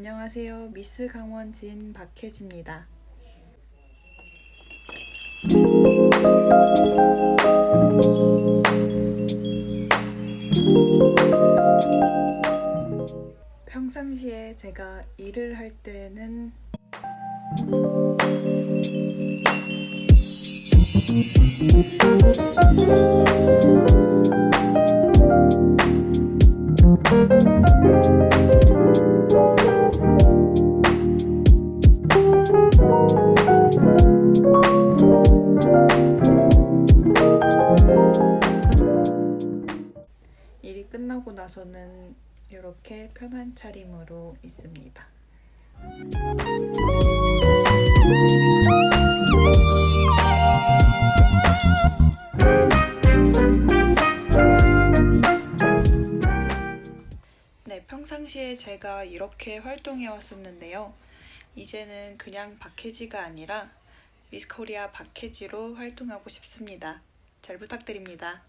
안녕하세요. 미스 강원진 박혜지입니다. 평상시에 제가 일을 할 때는 끝나고 나서는 이렇게 편한 차림으로 있습니다. 네, 평상시에 제가 이렇게 활동해 왔었는데요. 이제는 그냥 박혜지가 아니라 미스코리아 박혜지로 활동하고 싶습니다. 잘 부탁드립니다.